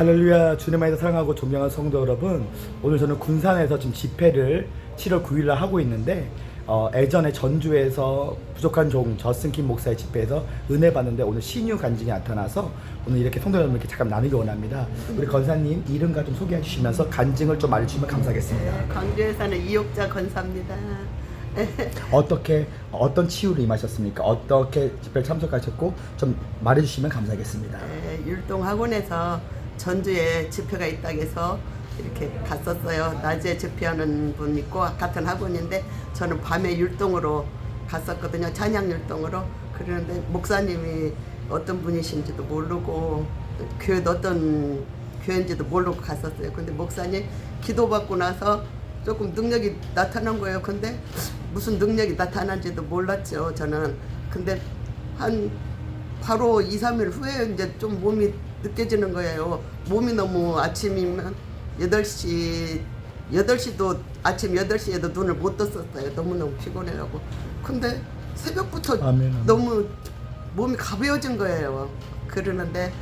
할렐루야 주님 안에서 사랑하고 존경하는 성도 여러분 오늘 저는 군산에서 지금 집회를 7월 9일 날 하고 있는데 어, 예전에 전주에서 부족한 종 저승킴 목사의 집회에서 은혜 받는데 오늘 신유 간증이 나타나서 오늘 이렇게 성도 여러분께 잠깐 나누기 원합니다 우리 건사님 이름과 좀 소개해 주시면서 간증을 좀 알려주시면 감사하겠습니다 광주에 사는 이옥자 권사입니다. 어떻게 어떤 치유를 임하셨습니까? 어떻게 집회에 참석하셨고 좀 말해주시면 감사하겠습니다 네, 율동 학원에서 전주에 집회가 있다고 해서 이렇게 갔었어요. 낮에 집회하는 분 있고 같은 학원인데 저는 밤에 율동으로 갔었거든요. 찬양 율동으로. 그러는데 목사님이 어떤 분이신지도 모르고 교회 어떤 교회인지도 모르고 갔었어요. 근데 목사님 기도받고 나서 조금 능력이 나타난 거예요. 근데 무슨 능력이 나타난지도 몰랐죠. 저는. 근데 한 바로 2, 3일 후에 이제 좀 몸이 느껴지는 거예요. 몸이 너무 아침이면 8시, 8시도 아침 8시에도 눈을 못 떴었어요. 너무너무 피곤해가고. 근데 새벽부터 아멘. 너무 몸이 가벼워진 거예요. 그러는데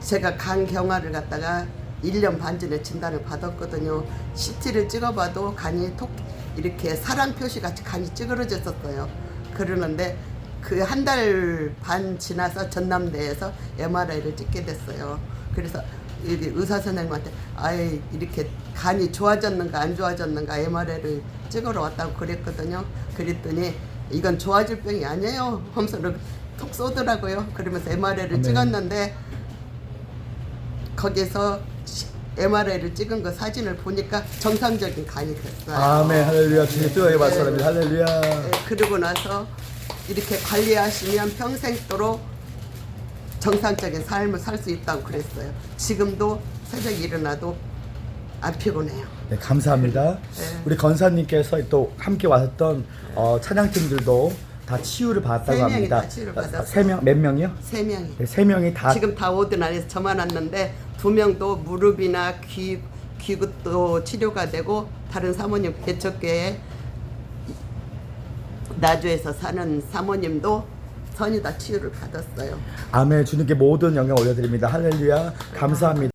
제가 간 경화를 갖다가 1년 반 전에 진단을 받았거든요. CT를 찍어봐도 간이 톡 이렇게 사랑 표시 같이 간이 찌그러졌었어요. 그러는데 그 한 달 반 지나서 전남대에서 MRI를 찍게 됐어요. 그래서 여기 의사 선생님한테 아예 이렇게 간이 좋아졌는가 안 좋아졌는가 MRI를 찍으러 왔다고 그랬거든요. 그랬더니 이건 좋아질 병이 아니에요. 하면서 톡 쏘더라고요. 그러면서 MRI를 아멘. 찍었는데 거기서 MRI를 찍은 거 사진을 보니까 정상적인 간이 됐어요. 아멘 할렐루야 주님 뜨거게 박수합니다 할렐루야 네, 그러고 나서 이렇게 관리하시면 평생도록 정상적인 삶을 살 수 있다고 그랬어요. 지금도 새벽에 일어나도 안 피곤해요. 네, 감사합니다. 네. 우리 건사님께서 또 함께 왔던 어, 찬양팀들도 다 치유를 받았다고 세 명이 합니다. 다 치유를 받았어요. 세 명, 몇 명이요? 세 명이. 네, 세 명이 다 지금 다 오든 안에서 저만 왔는데 두 명도 무릎이나 귀 귀도 치료가 되고 다른 사모님 개척교회 나주에서 사는 사모님도 전이 다 치유를 받았어요. 아멘 주님께 모든 영광 올려드립니다. 할렐루야 감사합니다.